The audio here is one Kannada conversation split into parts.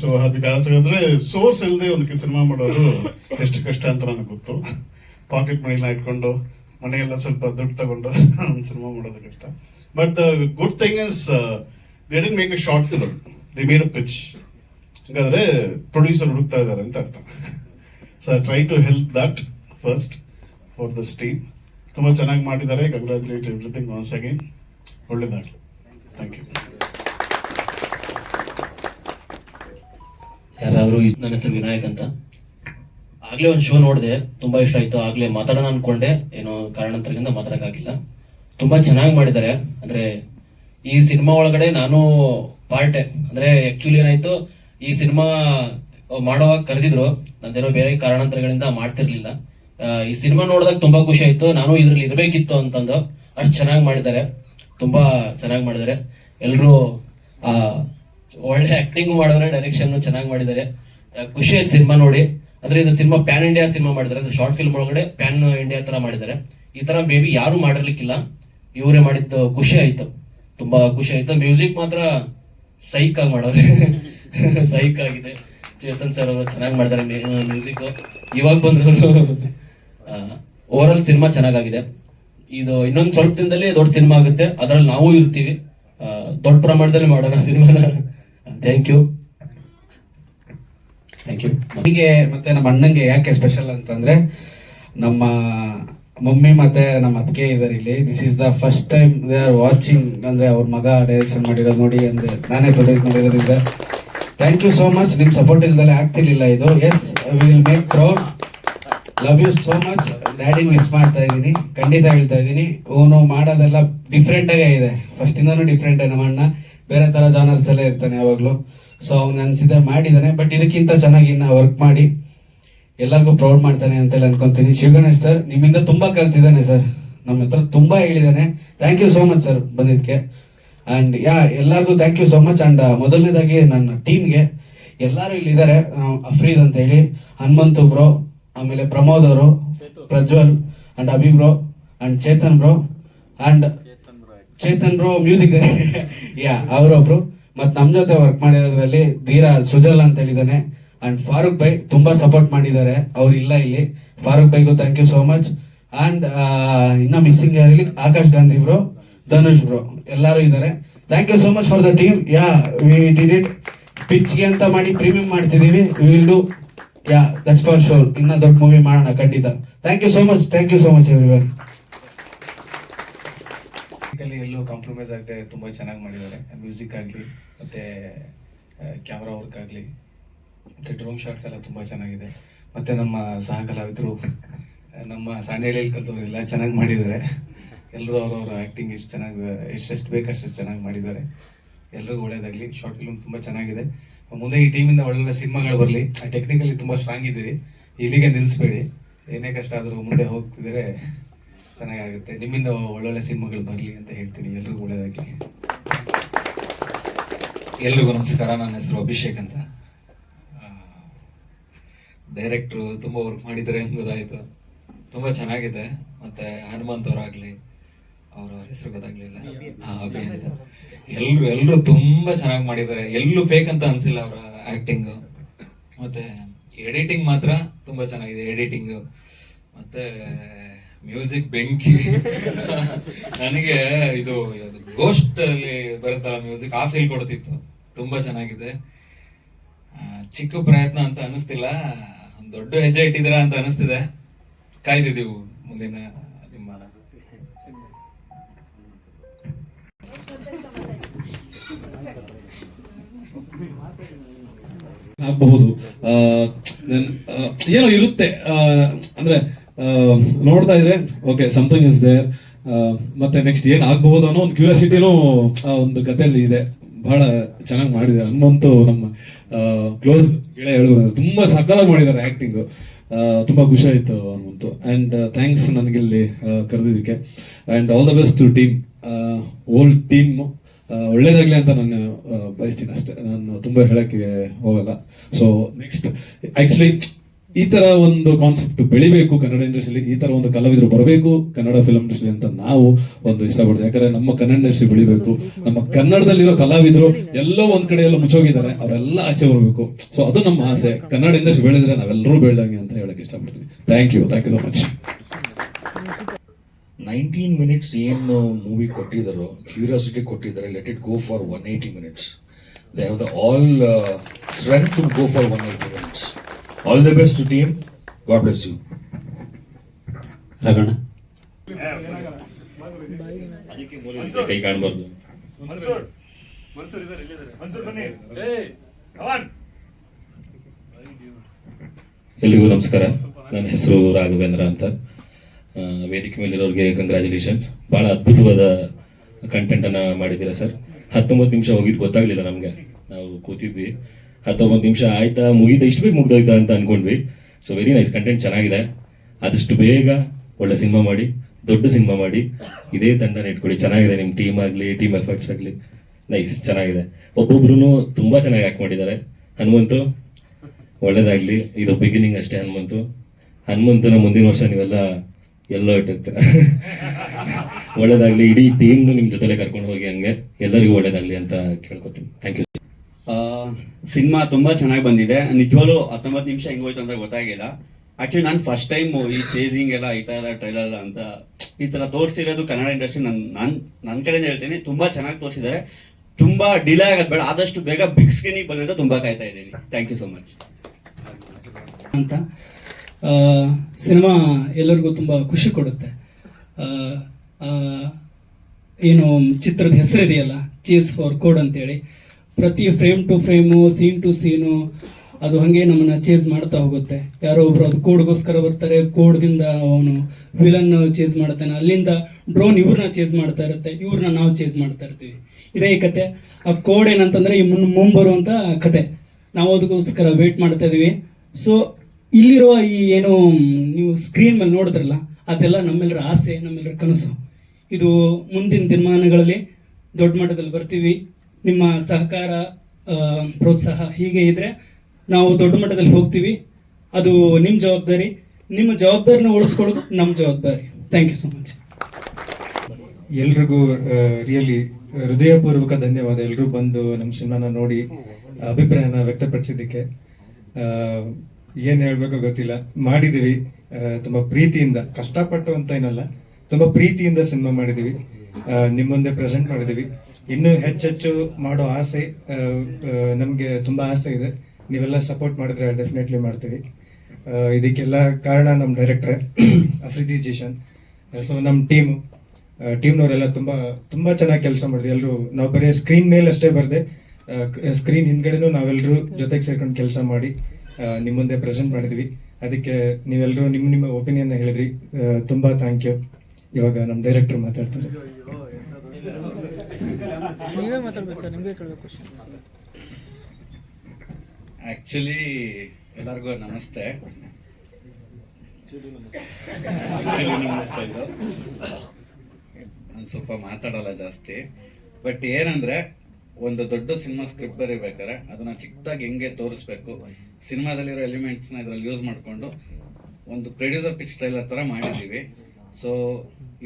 ಸೊ ಹ್ಯಾಪಿ ಡ್ಯಾನ್ಸ್ ಅಂದ್ರೆ ಸೋರ್ಸ್ ಇಲ್ಲದೆ ಒಂದು ಸಿನಿಮಾ ಮಾಡೋದು ಎಷ್ಟು ಕಷ್ಟ ಅಂತ ನನಗೆ ಗೊತ್ತು. ಪಾಕೆಟ್ ಮನಿನ ಇಟ್ಕೊಂಡು, ಮನೆಯೆಲ್ಲ ಸ್ವಲ್ಪ ದುಡ್ಡು ತಗೊಂಡು ಒಂದು ಸಿನಿಮಾ ಮಾಡೋದು ಕಷ್ಟ. But the good thing is they didn't make a short film they made a pitch ಹಾಗಾದ್ರೆ ಪ್ರೊಡ್ಯೂಸರ್ ಹುಡುಕ್ತಾ ಇದ್ದಾರೆ ಅಂತ ಅರ್ಥ. So try to help that first for this team ತುಂಬ ಚೆನ್ನಾಗಿ ಮಾಡಿದ್ದಾರೆ. ಕಂಗ್ರ್ಯಾಚುಲೇಟ್ ಎವ್ರಿಥಿಂಗ್ ಒನ್ಸ್ ಅಗೇನ್ ಒಳ್ಳೇದಾಗಲಿ. ಥ್ಯಾಂಕ್ ಯು ಯಾರಾದರೂ ನನ್ನ ಹೆಸರು ವಿನಾಯಕ್ ಅಂತ. ಆಗ್ಲೇ ಒಂದು ಶೋ ನೋಡಿದೆ, ತುಂಬಾ ಇಷ್ಟ ಆಯ್ತು. ಆಗ್ಲೇ ಮಾತಾಡೋಣ ಅನ್ಕೊಂಡೆ. ಏನೋ ಕಾರಣಾಂತರದಿಂದ ಮಾತಾಡಕ್ಕಾಗಿಲ್ಲ. ತುಂಬಾ ಚೆನ್ನಾಗಿ ಮಾಡಿದ್ದಾರೆ. ಅಂದ್ರೆ ಈ ಸಿನಿಮಾ ಒಳಗಡೆ ನಾನು ಪಾರ್ಟೆ. ಅಂದ್ರೆ ಆಕ್ಚುಲಿ ಏನಾಯ್ತು, ಈ ಸಿನಿಮಾ ಮಾಡುವಾಗ ಕರೆದಿದ್ರು. ನಂದೇನೋ ಬೇರೆ ಕಾರಣಾಂತರಗಳಿಂದ ಮಾಡ್ತಿರ್ಲಿಲ್ಲ. ಈ ಸಿನಿಮಾ ನೋಡಿದಾಗ ತುಂಬಾ ಖುಷಿ ಆಯ್ತು. ನಾನು ಇದ್ರಲ್ಲಿ ಇರ್ಬೇಕಿತ್ತು ಅಂತಂದು. ಅಷ್ಟು ಚೆನ್ನಾಗಿ ಮಾಡಿದ್ದಾರೆ. ತುಂಬಾ ಚೆನ್ನಾಗಿ ಮಾಡಿದ್ದಾರೆ. ಎಲ್ಲರೂ ಆ ಒಳ್ಳೆ ಆಕ್ಟಿಂಗ್ ಮಾಡಿದ್ರೆ ಡೈರೆಕ್ಷನ್ ಚೆನ್ನಾಗಿ ಮಾಡಿದ್ದಾರೆ. ಖುಷಿ ಆಯ್ತು ಸಿನಿಮಾ ನೋಡಿ. ಅಂದ್ರೆ ಇದು ಸಿನಿಮಾ ಪ್ಯಾನ್ ಇಂಡಿಯಾ ಸಿನಿಮಾ ಮಾಡಿದ್ದಾರೆ. ಅಂದ್ರೆ ಶಾರ್ಟ್ ಫಿಲ್ಮ್ ಒಳಗಡೆ ಪ್ಯಾನ್ ಇಂಡಿಯಾ ತರ ಮಾಡಿದ್ದಾರೆ. ಈ ತರ ಬೇಬಿ ಯಾರು ಮಾಡಿರ್ಲಿಕ್ಕಿಲ್ಲ. ಇವರೇ ಮಾಡಿದ್ದು ಖುಷಿ ಆಯ್ತು. ತುಂಬಾ ಖುಷಿ ಆಯ್ತು. ಮ್ಯೂಸಿಕ್ ಮಾತ್ರ ಸೈಕ್ ಆಗಿ ಮಾಡೋರೆ. ಸೈಕ್ ಆಗಿದೆ. ಚೇತನ್ ಸರ್ ಅವರು ಚೆನ್ನಾಗಿ ಮಾಡಿದ್ದಾರೆ ಮ್ಯೂಸಿಕ್ ಇವಾಗ ಬಂದ್ರು ಓವರ್ ಆಲ್ ಸಿನಿಮಾ ಚೆನ್ನಾಗಾಗಿದೆ. ಇದು ಇನ್ನೊಂದು ಸ್ವಲ್ಪ ದಿನದಲ್ಲಿ ದೊಡ್ಡ ಸಿನಿಮಾ ಆಗುತ್ತೆ. ಅದ್ರಲ್ಲಿ ನಾವು ಇರ್ತೀವಿ. ದೊಡ್ಡ ಪ್ರಮಾಣದಲ್ಲಿ ಮಾಡೋಣ ಸಿನಿಮಾನ. ಥ್ಯಾಂಕ್ ಯು ಥ್ಯಾಂಕ್ ಯು ಹೀಗೆ ಮತ್ತೆ ನಮ್ಮ ಅಣ್ಣಂಗೆ ಯಾಕೆ ಸ್ಪೆಷಲ್ ಅಂತಂದ್ರೆ ನಮ್ಮ ಮಮ್ಮಿ ಮತ್ತೆ ನಮ್ಮ ಅತ್ತಿಗೆ ಇದಾರೆ ಇಲ್ಲಿ. This is the first time they are watching ಅಂದ್ರೆ ಅವ್ರ ಮಗ ಡೈರೆಕ್ಷನ್ ಮಾಡಿರೋದು ನೋಡಿ ಅಂದ್ರೆ ನಾನೇ ಪ್ರೊಡ್ಯೂಸ್ ಮಾಡಿರೋದ್ರಿಂದ ಥ್ಯಾಂಕ್ ಯು ಸೋ ಮಚ್ ನಿಮ್ ಸಪೋರ್ಟ್ ಇಲ್ದಲ್ಲೇ ಆಗ್ತಿರ್ಲಿಲ್ಲ ಇದು. Yes will make proud love you so much daddy miss ಮಾಡ್ತಾ ಇದ್ದೀನಿ. ಖಂಡಿತ ಹೇಳ್ತಾ ಇದ್ದೀನಿ. ಅವನು ಮಾಡೋದೆಲ್ಲ ಡಿಫ್ರೆಂಟ್ ಆಗೇ ಇದೆ. ಫಸ್ಟ್ ಇಂದಾನು ಡಿಫ್ರೆಂಟ್ ನಮ್ಮ ಅಣ್ಣ ಬೇರೆ ತರ ಜಾನರ್ಸ್ ಎಲ್ಲ ಇರ್ತಾನೆ ಯಾವಾಗಲೂ. ಸೊ ಅವ್ನು ಅನ್ಸಿದೆ ಮಾಡಿದ್ದಾನೆ ಬಟ್ ಇದಕ್ಕಿಂತ ಚೆನ್ನಾಗಿ ಇನ್ನ ವರ್ಕ್ ಮಾಡಿ ಎಲ್ಲರಿಗೂ ಪ್ರೌಡ್ ಮಾಡ್ತಾನೆ ಅಂತೆಲ್ಲ ಅನ್ಕೊಂತೀನಿ. ಶಿವಗಣೇಶ್ ಸರ್ ನಿಮ್ಮಿಂದ ತುಂಬಾ ಕಲ್ತಿದ್ದಾನೆ ಸರ್ ನಮ್ಮ ಹತ್ರ ತುಂಬಾ ಹೇಳಿದ್ದಾನೆ thank you so much sir ಬಂದಿದ್ದಕ್ಕೆ. ಅಂಡ್ ಯಾ ಎಲ್ಲರಿಗೂ thank you so much and ಮೊದಲನೇದಾಗಿ ನನ್ನ ಟೀಮ್ಗೆ ಎಲ್ಲರೂ ಇಲ್ಲಿದ್ದಾರೆ. ಅಫ್ರೀದ್ ಅಂತ ಹೇಳಿ, ಹನುಮಂತು ಬ್ರೋ ಆಮೇಲೆ ಪ್ರಮೋದ್ ಅವರು, Prajwal and Abhi bro and Chetan bro and Chetan bro music yeah ಅವರೊಬ್ರು ಮತ್ ನಮ್ ಜೊತೆ ವರ್ಕ್ ಮಾಡಿರೋದ್ರಲ್ಲಿ ಧೀರಾ ಸುಜಲ್ ಅಂತ ಹೇಳಿದಾನೆ ಅಂಡ್ ಫಾರೂಕ್ ಬೈ ತುಂಬಾ ಸಪೋರ್ಟ್ ಮಾಡಿದ್ದಾರೆ. ಅವ್ರು ಇಲ್ಲ ಇಲ್ಲಿ. Farooq ಬೈಗೂ thank you so much and ಇನ್ನ ಮಿಸ್ಸಿಂಗ್ ಯಾರಿಲ್ಲಿ ಆಕಾಶ್ ಗಾಂಧಿ ಬ್ರೋ ಧನುಷ್ ಬ್ರೋ ಎಲ್ಲರೂ ಇದ್ದಾರೆ. Thank you so much for the team yeah we did it ಪಿಚ್ಗೆ ಅಂತ ಮಾಡಿ ಪ್ರೀಮಿಯಂ ಮಾಡ್ತಿದೀವಿ. Will do yeah that's for sure ಇನ್ನ ದೊಡ್ಡ ಮೂವಿ ಮಾಡೋಣ, ಖಂಡಿತ. Thank you so much thank you so much everyone ಎಲ್ಲೂ ಕಾಂಪ್ರಮೈಸ್ ಆಗದೆ ತುಂಬಾ ಚೆನ್ನಾಗಿ ಮಾಡಿದ್ದಾರೆ. ಮ್ಯೂಸಿಕ್ ಆಗಲಿ, ಮತ್ತೆ ಕ್ಯಾಮ್ರಾ ವರ್ಕ್ ಆಗಲಿ, ಮತ್ತೆ ಡ್ರೋನ್ ಶಾಟ್ಸ್ ಎಲ್ಲ ತುಂಬಾ ಚೆನ್ನಾಗಿದೆ. ಮತ್ತೆ ನಮ್ಮ ಸಹ ಕಲಾವಿದರು ನಮ್ಮ ಸಾಣೇಳಿಯಲ್ಲಿ ಕಲ್ತವ್ರು ಎಲ್ಲ ಚೆನ್ನಾಗಿ ಮಾಡಿದ್ದಾರೆ. ಎಲ್ಲರೂ ಅವ್ರವ್ರ ಆ್ಯಕ್ಟಿಂಗ್ ಎಷ್ಟು ಚೆನ್ನಾಗಿ ಎಷ್ಟೆಷ್ಟು ಬೇಕು ಅಷ್ಟು ಚೆನ್ನಾಗಿ ಮಾಡಿದ್ದಾರೆ. ಎಲ್ಲರಿಗೂ ಒಳ್ಳೇದಾಗಲಿ. ಶಾರ್ಟ್ ಫಿಲ್ಮ್ ತುಂಬ ಚೆನ್ನಾಗಿದೆ. ಮುಂದೆ ಈ ಟೀಮಿಂದ ಒಳ್ಳೆ ಸಿನಿಮಾಗಳು ಬರಲಿ. ಟೆಕ್ನಿಕಲಿ ತುಂಬ ಸ್ಟ್ರಾಂಗ್ ಇದ್ದೀರಿ. ಇಲ್ಲಿಗೆ ನಿಲ್ಲಿಸ್ಬೇಡಿ ಏನೇ ಕಷ್ಟ ಆದರೂ ಮುಂದೆ ಹೋಗ್ತಿದ್ರೆ ಚೆನ್ನಾಗಾಗುತ್ತೆ. ನಿಮ್ಮಿಂದ ಒಳ್ಳೊಳ್ಳೆ ಸಿನಿಮಾಗಳು ಬರಲಿ ಅಂತ ಹೇಳ್ತೀನಿ. ಎಲ್ರಿಗೂ ಒಳ್ಳೆಯದಾಗಿ ಎಲ್ರಿಗೂ ನಮಸ್ಕಾರ. ನನ್ನ ಹೆಸರು ಅಭಿಷೇಕ್ ಅಂತ. ಡೈರೆಕ್ಟ್ರು ತುಂಬ ವರ್ಕ್ ಮಾಡಿದರೆ ಗೊತ್ತಾಯ್ತು. ತುಂಬ ಚೆನ್ನಾಗಿದೆ. ಮತ್ತೆ ಹನುಮಂತ್ ಅವರಾಗ್ಲಿ ಅವರ ಹೆಸರು ಗೊತ್ತಾಗ್ಲಿಲ್ಲ. ಅಭಿ ಅಂತ ಎಲ್ರು ಎಲ್ರು ತುಂಬಾ ಚೆನ್ನಾಗಿ ಮಾಡಿದ್ದಾರೆ. ಎಲ್ಲೂ ಫೇಕ್ ಅಂತ ಅನ್ಸಿಲ್ಲ ಅವರ ಆಕ್ಟಿಂಗ್ ಮತ್ತೆ ಎಡಿಟಿಂಗ್ ಮಾತ್ರ ತುಂಬಾ ಚೆನ್ನಾಗಿದೆ ಎಡಿಟಿಂಗ್ ಮತ್ತೆ ಮ್ಯೂಸಿಕ್ ಬೆಂಕಿ. ನನಗೆ ಇದು ಗೋಸ್ಟ್ ಅಲ್ಲಿ ಬರುತ್ತಲ್ಲ ಮ್ಯೂಸಿಕ್ ಆ ಫೀಲ್ ಕೊಡ್ತಿತ್ತು. ತುಂಬಾ ಚೆನ್ನಾಗಿದೆ. ಚಿಕ್ಕ ಪ್ರಯತ್ನ ಅಂತ ಅನಿಸ್ತಿಲ್ಲ. ದೊಡ್ಡ ಹೆಜ್ಜೆ ಇಟ್ಟಿದ್ದೀರಾ ಅಂತ ಅನಿಸ್ತಿದೆ. ಕಾಯ್ದಿದ್ದೀವಿ ಮುಂದಿನ ಆಗಬಹುದು. ಏನೋ ಇರುತ್ತೆ. ಅಂದ್ರೆ ನೋಡ್ತಾ ಇದ್ರೆ ಓಕೆ ಸಮಥಿಂಗ್ ಇಸ್ ದೇರ್ ಮತ್ತೆ ನೆಕ್ಸ್ಟ್ ಏನ್ ಆಗಬಹುದು ಅನ್ನೋ ಒಂದು ಕ್ಯೂರಿಯಾಸಿಟಿನೂ ಒಂದು ಕಥೆಯಲ್ಲಿ ಇದೆ. ಬಹಳ ಚೆನ್ನಾಗಿ ಮಾಡಿದೆ ಹನುಮಂತು ನಮ್ಮ ಕ್ಲೋಸ್ ಗೆಳೆ ಹೇಳುವ ತುಂಬಾ ಸಕ್ಕಲಾಗಿ ಮಾಡಿದ್ದಾರೆ ಆಕ್ಟಿಂಗ್ ತುಂಬಾ ಖುಷಿ ಆಯ್ತು ಹನುಮಂತು. ಅಂಡ್ ಥ್ಯಾಂಕ್ಸ್ ನನಗಿಲ್ಲಿ ಕರೆದಿದ್ದಕ್ಕೆ. And all the best to team old team ಒಳ್ಳೇದಾಗ್ಲಿ ಅಂತ ನಾನು ಬಯಸ್ತೀನಿ ಅಷ್ಟೇ. ನಾನು ತುಂಬಾ ಹೇಳಕ್ಕೆ ಹೋಗಲ್ಲ. ಸೊ ನೆಕ್ಸ್ಟ್ ಆ್ಯಕ್ಚುಲಿ ಈ ತರ ಒಂದು ಕಾನ್ಸೆಪ್ಟ್ ಬೆಳಿಬೇಕು ಕನ್ನಡ ಇಂಡಸ್ಟ್ರಿಲಿ ಈ ತರ ಒಂದು ಕಲಾವಿದರು ಬರಬೇಕು ಕನ್ನಡ ಫಿಲ್ಮ್ ಇಂಡಸ್ಟ್ರಿ ಅಂತ ನಾವು ಒಂದು ಇಷ್ಟಪಡ್ತೀವಿ. ಯಾಕಂದ್ರೆ ನಮ್ಮ ಕನ್ನಡ ಇಂಡಸ್ಟ್ರಿ ಬೆಳಿಬೇಕು. ನಮ್ಮ ಕನ್ನಡದಲ್ಲಿರೋ ಕಲಾವಿದರು ಎಲ್ಲೋ ಒಂದ್ ಕಡೆ ಎಲ್ಲ ಮುಚ್ಚೋಗಿದ್ದಾರೆ, ಅವರೆಲ್ಲ ಆಚೆ ಬರಬೇಕು. ಸೊ ಅದು ನಮ್ಮ ಆಸೆ. ಕನ್ನಡ ಇಂಡಸ್ಟ್ರಿ ಬೆಳೆದ್ರೆ ನಾವೆಲ್ಲರೂ ಬೆಳ್ದಂಗೆ ಅಂತ ಹೇಳಕ್ ಇಷ್ಟಪಡ್ತೀನಿ. Thank you thank you so much nineteen minutes ಏನು ಮೂವಿ ಕೊಟ್ಟಿದ್ದಾರೋ ಕ್ಯೂರಿಯಾಸಿಟಿ ಕೊಟ್ಟಿದ್ದಾರೆ let it go for one eighty minutes they have the all strength to go for one eighty minutes all the best to team God bless you ರಗಣ ಕೈ ಕಾಣಬಾರ್ದು. ಎಲ್ರಿಗೂ ನಮಸ್ಕಾರ. ನನ್ನ ಹೆಸರು ರಾಘವೇಂದ್ರ ಅಂತ. ವೇದಿಕೆ ಮೇಲಿರೋರಿಗೆ ಕಂಗ್ರ್ಯಾಚುಲೇಷನ್ಸ್ ಬಹಳ ಅದ್ಭುತವಾದ ಕಂಟೆಂಟ್ ಅನ್ನ ಮಾಡಿದ್ದೀರಾ ಸರ್ ಹತ್ತೊಂಬತ್ತು ನಿಮಿಷ ಹೋಗಿದ್ದು ಗೊತ್ತಾಗ್ಲಿಲ್ಲ ನಮ್ಗೆ. ನಾವು ಕೂತಿದ್ವಿ. ಹತ್ತೊಂಬತ್ತು ನಿಮಿಷ ಆಯ್ತಾ? ಮುಗಿದ ಇಷ್ಟು ಬೇಗ ಮುಗ್ದೋಯ್ತಾ ಅಂತ ಅನ್ಕೊಂಡ್ವಿ. ಸೊ ವೆರಿ ನೈಸ್ ಕಂಟೆಂಟ್ ಚೆನ್ನಾಗಿದೆ. ಆದಷ್ಟು ಬೇಗ ಒಳ್ಳೆ ಸಿನಿಮಾ ಮಾಡಿ, ದೊಡ್ಡ ಸಿನಿಮಾ ಮಾಡಿ, ಇದೇ ತಂಡನ ಇಟ್ಕೊಳ್ಳಿ. ಚೆನ್ನಾಗಿದೆ ನಿಮ್ಮ ಟೀಮ್ ಆಗಲಿ ಟೀಮ್ ಎಫರ್ಟ್ಸ್ ಆಗಲಿ. ನೈಸ್ ಚೆನ್ನಾಗಿದೆ. ಒಬ್ಬೊಬ್ರು ತುಂಬಾ ಚೆನ್ನಾಗಿ ಆಕ್ಟ್ ಮಾಡಿದ್ದಾರೆ. ಹನುಮಂತು, ಒಳ್ಳೇದಾಗಲಿ. ಇದು ಬಿಗಿನಿಂಗ್ ಅಷ್ಟೇ ಹನುಮಂತು. ಹನುಮಂತನ ಮುಂದಿನ ವರ್ಷ ನೀವೆಲ್ಲ ಎಲ್ಲೋ ಇಟ್ಟಿರ್ತೀರ. ಒಳ್ಳೇದಾಗ್ಲಿ ಇಡೀ ಟೀಮ್ ನಿಮ್ ಜೊತೆಲೆ ಕರ್ಕೊಂಡು ಹೋಗಿ ಹಂಗೆ ಎಲ್ಲರಿಗೂ ಒಳ್ಳೇದಾಗ್ಲಿ ಅಂತ ಕೇಳ್ಕೊತೀನಿ. ಥ್ಯಾಂಕ್ ಯು ಸಿನಿಮಾ ತುಂಬಾ ಚೆನ್ನಾಗಿ ಬಂದಿದೆ. ನಿಜವಾಗ್ಲೂ ಹತ್ತೊಂಬತ್ತು ನಿಮಿಷ ಹೆಂಗೋಯ್ತು ಅಂತ ಗೊತ್ತಾಗಿಲ್ಲ. ಆಕ್ಚುಲಿ ನಾನು ಫಸ್ಟ್ ಟೈಮ್ ಈ ಚೇಸಿಂಗ್ ಎಲ್ಲ ಈ ತರ ಟ್ರೈಲರ್ ಅಂತ ಈ ತರ ತೋರಿಸಿರೋದು ಕನ್ನಡ ಇಂಡಸ್ಟ್ರಿ ನನ್ ನನ್ ನನ್ನ ಕಡೆಯಿಂದ ಹೇಳ್ತೀನಿ. ತುಂಬಾ ಚೆನ್ನಾಗಿ ತೋರಿಸಿದ್ದಾರೆ. ತುಂಬಾ ಡಿಲೇ ಆಗೋದು ಬೇಡ. ಆದಷ್ಟು ಬೇಗ ಬಿಗ್ ಸ್ಕ್ರೀನಿಗೆ ಬಂದಂತ ತುಂಬಾ ಕಾಯ್ತಾ ಇದ್ದೀನಿ. ಥ್ಯಾಂಕ್ ಯು ಸೊ ಮಚ್ ಅಂತ ಸಿನಿಮಾ ಎಲ್ಲರಿಗೂ ತುಂಬ ಖುಷಿ ಕೊಡುತ್ತೆ. ಏನು ಚಿತ್ರದ ಹೆಸರಿದೆಯಲ್ಲ ಚೀಸ್ ಫಾರ್ ಕೋಡ್ ಅಂತೇಳಿ, ಪ್ರತಿ frame to frame, scene to scene, ಅದು ಹಾಗೆ ನಮ್ಮನ್ನ ಚೇಸ್ ಮಾಡ್ತಾ ಹೋಗುತ್ತೆ. ಯಾರೋ ಒಬ್ರು ಅದು ಕೋಡ್ಗೋಸ್ಕರ ಬರ್ತಾರೆ, ಕೋಡ್ದಿಂದ ಅವನು ವಿಲನ್ ಚೇಸ್ ಮಾಡ್ತಾನೆ, ಅಲ್ಲಿಂದ ಡ್ರೋನ್ ಇವ್ರನ್ನ ಚೇಸ್ ಮಾಡ್ತಾ ಇರುತ್ತೆ, ಇವ್ರನ್ನ ನಾವು ಚೇಸ್ ಮಾಡ್ತಾ ಇರ್ತೀವಿ. ಇದೇ ಈ ಕತೆ. ಆ ಕೋಡ್ ಏನಂತಂದ್ರೆ ಈ ಮುನ್ ಮುಂಬರುವಂಥ ಕತೆ. ನಾವು ಅದಕ್ಕೋಸ್ಕರ ವೇಟ್ ಮಾಡ್ತಾ ಇದೀವಿ. ಸೊ ಇಲ್ಲಿರುವ ಈ ಏನು, ನೀವು ಸ್ಕ್ರೀನ್ ಮೇಲೆ ನೋಡಿದ್ರಲ್ಲ, ಅದೆಲ್ಲ ನಮ್ಮೆಲ್ಲರ ಆಸೆ ನಮ್ಮೆಲ್ಲರ ಕನಸು. ಇದು ಮುಂದಿನ ದಿನಮಾನಗಳಲ್ಲಿ ದೊಡ್ಡ ಮಟ್ಟದಲ್ಲಿ ಬರ್ತೀವಿ. ನಿಮ್ಮ ಸಹಕಾರ ಪ್ರೋತ್ಸಾಹ ಹೀಗೆ ಇದ್ರೆ ನಾವು ದೊಡ್ಡ ಮಟ್ಟದಲ್ಲಿ ಹೋಗ್ತೀವಿ. ಅದು ನಿಮ್ಮ ಜವಾಬ್ದಾರಿ. ನಿಮ್ಮ ಜವಾಬ್ದಾರಿನ ಉಳಿಸ್ಕೊಳ್ಳೋದು ನಮ್ಮ ಜವಾಬ್ದಾರಿ. ಥ್ಯಾಂಕ್ ಯು ಸೊ ಮಚ್ ಎಲ್ರಿಗೂ ರಿಯಲಿ ಹೃದಯಪೂರ್ವಕ ಧನ್ಯವಾದ. ಎಲ್ಲರೂ ಬಂದು ನಮ್ಮ ಸಿನಿಮಾನ ನೋಡಿ, ಅಭಿಪ್ರಾಯನ ವ್ಯಕ್ತಪಡಿಸಿದ್ದಕ್ಕೆ. ಏನ್ ಹೇಳ್ಬೇಕೋ ಗೊತ್ತಿಲ್ಲ. ಮಾಡಿದೀವಿ. ಆ, ತುಂಬಾ ಪ್ರೀತಿಯಿಂದ ಕಷ್ಟಪಟ್ಟು ಅಂತ ಏನಲ್ಲ ತುಂಬಾ ಪ್ರೀತಿಯಿಂದ ಸಿನಿಮಾ ಮಾಡಿದೀವಿ. ನಿಮ್ಮ ಮುಂದೆ ಪ್ರೆಸೆಂಟ್ ಮಾಡಿದೀವಿ. ಇನ್ನೂ ಹೆಚ್ಚೆಚ್ಚು ಮಾಡೋ ಆಸೆ ನಮಗೆ ತುಂಬಾ ಆಸೆ ಇದೆ. ನೀವೆಲ್ಲ ಸಪೋರ್ಟ್ ಮಾಡಿದ್ರೆ ಡೆಫಿನೆಟ್ಲಿ ಮಾಡ್ತೀವಿ. ಇದಕ್ಕೆಲ್ಲ ಕಾರಣ ನಮ್ಮ ಡೈರೆಕ್ಟರ್ ಅಫ್ರಿದಿ ಜಿಶನ್. ಸೊ ನಮ್ಮ ಟೀಮು ಟೀಮ್ನವರೆಲ್ಲ ತುಂಬಾ ತುಂಬಾ ಚೆನ್ನಾಗಿ ಕೆಲಸ ಮಾಡಿದ್ವಿ. ಎಲ್ಲರೂ ನಾವು ಬರೀ ಸ್ಕ್ರೀನ್ ಮೇಲೆ ಅಷ್ಟೇ ಬರದೆ ಸ್ಕ್ರೀನ್ ಹಿಂದ್ಗಡೆನೂ ನಾವೆಲ್ಲರೂ ಜೊತೆಗೆ ಸೇರ್ಕೊಂಡು ಕೆಲಸ ಮಾಡಿ ಆ, ನಿಮ್ ಮುಂದೆ ಪ್ರೆಸೆಂಟ್ ಮಾಡಿದ್ವಿ. ಅದಕ್ಕೆ ನೀವೆಲ್ಲರೂ ನಿಮ್ಮ ನಿಮ್ಮ ಒಪಿನಿಯನ್ ಹೇಳಿದ್ರಿ. ಆ, ತುಂಬಾ ಥ್ಯಾಂಕ್ ಯು ಇವಾಗ ನಮ್ಮ ಡೈರೆಕ್ಟರ್ ಮಾತಾಡ್ತಾರೆ. ನೀವೇ ಮಾತಾಡ್ಬೇಕು ಸರ್ ನಿಮಗೆ ಕೇಳಬೇಕು ಆಕ್ಚುಲಿ ಎಲ್ಲರಿಗೂ ನಮಸ್ತೆ. ನಾನು ಸ್ವಲ್ಪ ಮಾತಾಡಲ್ಲ ಜಾಸ್ತಿ. ಬಟ್ ಏನಂದ್ರೆ ಒಂದು ದೊಡ್ಡ ಸಿನಿಮಾ ಸ್ಕ್ರಿಪ್ಟ್ ಬರೀಬೇಕಾರೆ ಅದನ್ನ ಚಿಕ್ಕದಾಗಿ ಹೆಂಗೆ ತೋರಿಸ್ಬೇಕು ಸಿನಿಮಾದಲ್ಲಿರೋ ಎಲಿಮೆಂಟ್ಸ್ನ ಇದರಲ್ಲಿ ಯೂಸ್ ಮಾಡಿಕೊಂಡು ಒಂದು ಪ್ರೊಡ್ಯೂಸರ್ ಪಿಚ್ ಟ್ರೈಲರ್ ಥರ ಮಾಡಿದ್ದೀವಿ. ಸೊ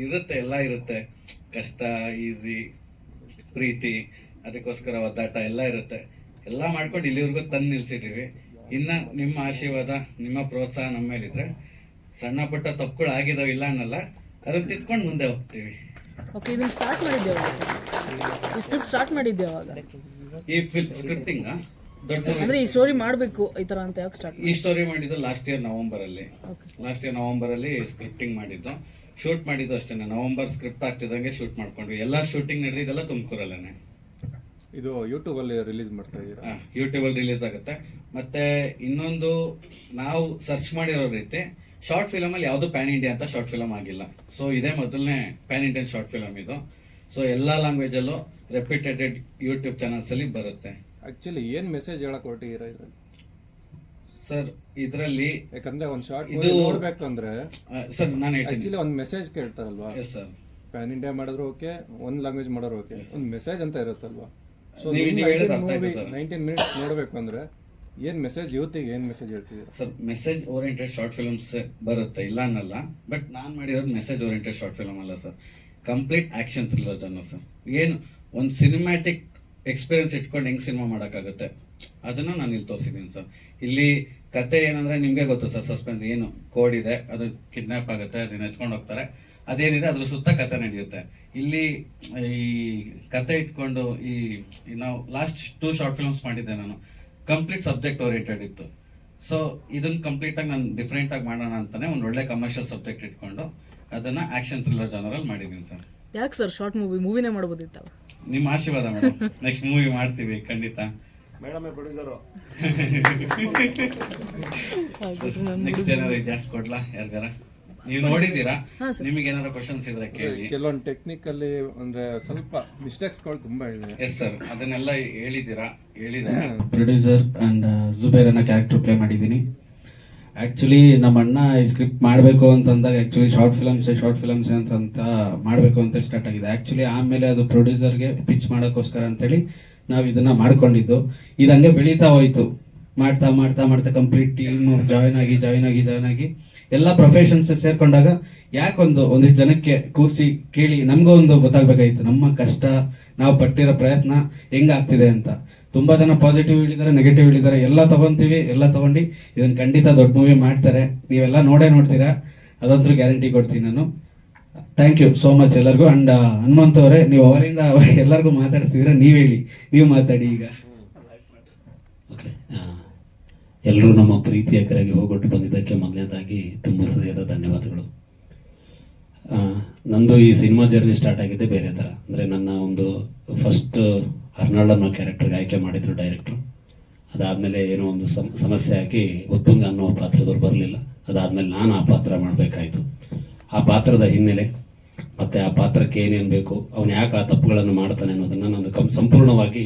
ಇರುತ್ತೆ, ಎಲ್ಲ ಇರುತ್ತೆ. ಕಷ್ಟ ಈಸಿ ಪ್ರೀತಿ, ಅದಕ್ಕೋಸ್ಕರ ಒದ್ದಾಟ ಎಲ್ಲ ಇರುತ್ತೆ. ಎಲ್ಲ ಮಾಡ್ಕೊಂಡು ಇಲ್ಲಿವರೆಗೂ ತಂದು ನಿಲ್ಸಿದೀವಿ ಇನ್ನ ನಿಮ್ಮ ಆಶೀರ್ವಾದ, ನಿಮ್ಮ ಪ್ರೋತ್ಸಾಹ ನಮ್ಮ ಮೇಲಿದ್ರೆ ಸಣ್ಣ ಪುಟ್ಟ ತಪ್ಪುಗಳು ಆಗಿದಾವೆ ಇಲ್ಲ ಅನ್ನಲ್ಲ, ಅದನ್ನು ತಿದ್ಕೊಂಡು ಮುಂದೆ ಹೋಗ್ತೀವಿ. ಓಕೆ ಇದನ್ನ ಸ್ಟಾರ್ಟ್ ಮಾಡಿದ್ದೆ ಈ ಸ್ಕ್ರಿಪ್ಟ್ ಸ್ಟಾರ್ಟ್ ಮಾಡಿದ್ದೆ ಅವಾಗ ಈ ಫಿಲ್ಮ್ ಸ್ಕ್ರಿಪ್ಟಿಂಗ್ ದೊಡ್ಡ ಅಂದ್ರೆ ಈ ಸ್ಟೋರಿ ಮಾಡಬೇಕು ಈ ತರ ಅಂತ ಯಾಕೆ ಸ್ಟಾರ್ಟ್ ಈ ಸ್ಟೋರಿ ಮಾಡಿದ್ದು ಲಾಸ್ಟ್ ಇಯರ್ ನವೆಂಬರ್ ಅಲ್ಲಿ. ಓಕೆ ಲಾಸ್ಟ್ ಇಯರ್ ನವೆಂಬರ್ ಅಲ್ಲಿ ಸ್ಕ್ರಿಪ್ಟಿಂಗ್ ಮಾಡಿದ್ದು. ಶೂಟ್ ಮಾಡಿದ್ದು ಅಷ್ಟೇ ನವೆಂಬರ್ ಸ್ಕ್ರಿಪ್ಟ್ ಆಗ್ತಿದ್ದಂಗೆ ಶೂಟ್ ಮಾಡ್ಕೊಂಡ್ವಿ. ಎಲ್ಲ ಶೂಟಿಂಗ್ ನಡೆದಿದ್ದೆಲ್ಲ ತುಮಕೂರಲ್ಲೇ ಇದು ಯೂಟ್ಯೂಬ್ ಅಲ್ಲಿ ರಿಲೀಸ್ ಮಾಡ್ತಾ ಇದ್ದೀರಾ? ಯೂಟ್ಯೂಬ್ ಅಲ್ಲಿ ರಿಲೀಸ್ ಆಗುತ್ತೆ. ಮತ್ತೆ ಇನ್ನೊಂದು ನಾವು ಸರ್ಚ್ ಮಾಡಿರೋ ರೀತಿ ಶಾರ್ಟ್ ಫಿಲಮ್ ಅಲ್ಲಿ ಯಾವುದು ಪ್ಯಾನ್ ಇಂಡಿಯಾ ಅಂತ ಶಾರ್ಟ್ ಫಿಲಮ್ ಆಗಿಲ್ಲ. ಸೊ ಇದೇ ಮೊದಲನೇ ಪ್ಯಾನ್ ಇಂಡಿಯನ್ ಶಾರ್ಟ್ ಫಿಲಮ್ ಇದು. ಸೊ ಎಲ್ಲಾ ಲ್ಯಾಂಗ್ವೇಜ್ ಅಲ್ಲೂ ರೆಪ್ಯೂಟೆಡ್ ಯೂಟ್ಯೂಬ್ ಚಾನಲ್ಸ್ ಅಲ್ಲಿ ಬರುತ್ತೆ. ಆಕ್ಚುಲಿ ಏನ್ ಮೆಸೇಜ್ ಹೇಳಕ್ ಹೊರಟಿದ್ದೀರಾ ಇದ್ರಲ್ಲಿ ಸರ್ ಇದರಲ್ಲಿ ಯಾಕಂದ್ರೆ ಒಂದು ಶಾರ್ಟ್ ಇದು- ನೋಡ್ಬೇಕು ಅಂದ್ರೆ ಸರ್ ನಾನು ಹೇಳ್ತೀನಿ. ಆಕ್ಚುಲಿ ಒಂದು ಮೆಸೇಜ್ ಕೇಳ್ತಾರಲ್ವಾ? ಎಸ್ ಸರ್ ಪ್ಯಾನ್ ಇಂಡಿಯಾ ಮಾಡಿದ್ರು ಓಕೆ ಒಂದು ಲ್ಯಾಂಗ್ವೇಜ್ ಮಾಡೋರು ಓಕೆ ಒಂದು ಮೆಸೇಜ್ ಅಂತ ಇರುತ್ತಲ್ವಾ? ಸೊ ನೀವು- ಹೇಳೋದು. ನೈನ್ಟೀನ್ ಮಿನಿಟ್ಸ್ ನೋಡ್ಬೇಕು ಅಂದ್ರೆ ಏನು ಮೆಸೇಜ್ ಯುವತಿಗೆ ಏನು ಮೆಸೇಜ್ ಹೇಳ್ತೀವಿ sir message oriented short films ಬರುತ್ತೆ, ಇಲ್ಲ ಅನ್ನಲ್ಲ. ಬಟ್ ನಾನು ಮಾಡಿರೋದು ಮೆಸೇಜ್ ಓರಿಯೆಂಟೆಡ್ ಶಾರ್ಟ್ ಫಿಲ್ಮ್ ಅಲ್ಲ sir. Complete action thriller genre sir. ಏನು, ಒಂದು ಸಿನಿಮ್ಯಾಟಿಕ್ ಎಕ್ಸ್ಪೀರಿಯನ್ಸ್ ಇಟ್ಕೊಂಡು ಹೆಂಗೆ ಸಿನಿಮಾ ಮಾಡೋಕ್ಕಾಗುತ್ತೆ? ಅದನ್ನು ನಾನು ಇಲ್ಲಿ ತೋರಿಸಿದ್ದೀನಿ ಸರ್. ಇಲ್ಲಿ ಕತೆ ಏನಂದ್ರೆ ನಿಮಗೆ ಗೊತ್ತು ಸರ್ ಸಸ್ಪೆನ್ಸ್ ಏನು ಕೋಡ್ ಇದೆ, ಅದು ಕಿಡ್ನಾಪ್ ಆಗುತ್ತೆ, ಅದನ್ನ ಎತ್ಕೊಂಡು ಹೋಗ್ತಾರೆ. ಅದೇನಿದೆ, ಅದ್ರ ಸುತ್ತ ಕತೆ ನಡೆಯುತ್ತೆ. ಇಲ್ಲಿ ಈ ಕತೆ ಇಟ್ಕೊಂಡು ಈ ನಾವು ಲಾಸ್ಟ್ ಟೂ ಶಾರ್ಟ್ ಫಿಲ್ಮ್ಸ್ ಮಾಡಿದ್ದೆ ನಾನು. ಕಂಪ್ಲೀಟ್ ಸಬ್ಜೆಕ್ಟ್ ಓರಿಯೆಂಟೆಡ್ ಇತ್ತು. ಸೊ ಇದನ್ನ ಕಂಪ್ಲೀಟ್ ಆಗಿ ನಾನು ಡಿಫ್ರೆಂಟ್ ಆಗಿ ಮಾಡೋಣ ಅಂತಾನೆ ಒಂದು ಒಳ್ಳೆ ಕಮರ್ಷಿಯಲ್ ಸಬ್ಜೆಕ್ಟ್ ಇಟ್ಕೊಂಡು ಅದನ್ನ ಆಕ್ಷನ್ ಥ್ರಿಲ್ಲರ್ ಜನರಲ್ ಮಾಡಿದ್ದೀನಿ ಸರ್. ಯಾಕೆ ಸರ್ ಶಾರ್ಟ್ ಮೂವಿ ಮೂವಿನೇ ಮಾಡ್ಬೋದಿತ್ತು ನಿಮ್ಮ ಆಶೀರ್ವಾದ ಮೇಡಮ್ ನೆಕ್ಸ್ಟ್ ಮೂವಿ ಮಾಡ್ತೀವಿ ಖಂಡಿತ. ನೆಕ್ಸ್ಟ್ ಏನಾರ ಜಾಸ್ತಿ ಕೊಡ್ಲಾ ಯಾರಿಗಾರ? ನೀವು ನೋಡಿದ್ದೀರಾ? ನಿಮಗೆ ಏನಾದ್ರು ಕ್ವಶನ್ಸ್ ಇದ್ರೆ ಕೇಳಿ. ಕೆಲವೊಂದು ಟೆಕ್ನಿಕಲ್ಲಿ ಅಂದ್ರೆ ಸ್ವಲ್ಪ ಮಿಸ್ಟೇಕ್ಸ್ಗಳು ತುಂಬಾ ಇದೆ. ಎಸ್ ಸರ್ ಅದನ್ನೆಲ್ಲ ಹೇಳಿದ್ದೀರಾ? ಹೇಳಿದ್ರೆ. ಪ್ರೊಡ್ಯೂಸರ್ ಅಂಡ್ ಜುಬೇರ್ ಅನ್ನೋ ಕ್ಯಾರೆಕ್ಟರ್ ಪ್ಲೇ ಮಾಡಿದ್ದೀನಿ. ಆ್ಯಕ್ಚುಲಿ ನಮ್ಮ ಅಣ್ಣ ಈ ಸ್ಕ್ರಿಪ್ಟ್ ಮಾಡಬೇಕು ಅಂತಂದಾಗ actually short films short films ಅಂತ ಅಂತ ಮಾಡಬೇಕು ಅಂತ ಸ್ಟಾರ್ಟ್ ಆಗಿದೆ. ಆ್ಯಕ್ಚುಲಿ ಆಮೇಲೆ ಅದು ಪ್ರೊಡ್ಯೂಸರ್ಗೆ ಪಿಚ್ ಮಾಡೋಕ್ಕೋಸ್ಕರ ಅಂತೇಳಿ ನಾವು ಇದನ್ನು ಮಾಡ್ಕೊಂಡಿದ್ದು. ಇದಂಗೆ ಹಂಗೆ ಬೆಳೀತಾ ಹೋಯ್ತು. ಮಾಡ್ತಾ ಮಾಡ್ತಾ ಮಾಡ್ತಾ ಕಂಪ್ಲೀಟ್ ಟೀಮ್ ಜಾಯ್ನ್ ಆಗಿ ಜಾಯ್ನ್ ಆಗಿ ಜಾಯ್ನ್ ಆಗಿ ಎಲ್ಲ ಪ್ರೊಫೆಷನ್ಸ್ ಸೇರ್ಕೊಂಡಾಗ ಯಾಕೊಂದು ಒಂದಿಷ್ಟು ಜನಕ್ಕೆ ಕೂರಿಸಿ ಕೇಳಿ ನಮಗೂ ಒಂದು ಗೊತ್ತಾಗಬೇಕಾಗಿತ್ತು ನಮ್ಮ ಕಷ್ಟ ನಾವು ಪಟ್ಟಿರೋ ಪ್ರಯತ್ನ ಹೆಂಗಾಗ್ತಿದೆ ಅಂತ. ತುಂಬ ಜನ ಪಾಸಿಟಿವ್ ಹೇಳಿದ್ದಾರೆ ನೆಗೆಟಿವ್ ಹೇಳಿದ್ದಾರೆ. ಎಲ್ಲ ತೊಗೊತೀವಿ ಎಲ್ಲ ತೊಗೊಂಡು ಇದನ್ನು ಖಂಡಿತ ದೊಡ್ಡ ಮೂವಿ ಮಾಡ್ತಾರೆ. ನೀವೆಲ್ಲ ನೋಡೇ ನೋಡ್ತೀರಾ? ಅದಂತೂ ಗ್ಯಾರಂಟಿ ಕೊಡ್ತೀನಿ ನಾನು. ಥ್ಯಾಂಕ್ ಯು ಸೋ ಮಚ್ ಎಲ್ಲರಿಗೂ. ಅಂಡ್ ಹನುಮಂತ ಅವರೇ ನೀವು ಅವರಿಂದ ಎಲ್ಲರಿಗೂ ಮಾತಾಡ್ತಿದ್ದೀರಾ ನೀವು ಹೇಳಿ. ನೀವು ಮಾತಾಡಿ ಈಗ. ಓಕೆ ಎಲ್ಲರೂ ನಮ್ಮ ಪ್ರೀತಿಯ ಕರೆಗೆ ಹೋಗೊಟ್ಟು ಬಂದಿದ್ದಕ್ಕೆ ಮೊದಲನೇದಾಗಿ ತುಂಬ ಹೃದಯದ ಧನ್ಯವಾದಗಳು. ನಂದು ಈ ಸಿನಿಮಾ ಜರ್ನಿ ಸ್ಟಾರ್ಟ್ ಆಗಿದ್ದೆ ಬೇರೆ ಥರ. ಅಂದರೆ ನನ್ನ ಒಂದು ಫಸ್ಟ್ ಅರ್ನಾಳ್ ಅನ್ನೋ ಕ್ಯಾರೆಕ್ಟರ್ಗೆ ಆಯ್ಕೆ ಮಾಡಿದ್ರು ಡೈರೆಕ್ಟ್ರು ಅದಾದಮೇಲೆ ಏನೋ ಒಂದು ಸಮ, ಸಮಸ್ಯೆ ಆಗಿ ಉತ್ತುಂಗ ಅನ್ನೋ ಪಾತ್ರದವ್ರು ಬರಲಿಲ್ಲ. ಅದಾದಮೇಲೆ ನಾನು ಆ ಪಾತ್ರ ಮಾಡಬೇಕಾಯಿತು. ಆ ಪಾತ್ರದ ಹಿನ್ನೆಲೆ ಮತ್ತು ಆ ಪಾತ್ರಕ್ಕೆ ಏನೇನು ಬೇಕು, ಅವನು ಯಾಕೆ ಆ ತಪ್ಪುಗಳನ್ನು ಮಾಡ್ತಾನೆ ಅನ್ನೋದನ್ನು ನಾನು ಕಂ, ಸಂಪೂರ್ಣವಾಗಿ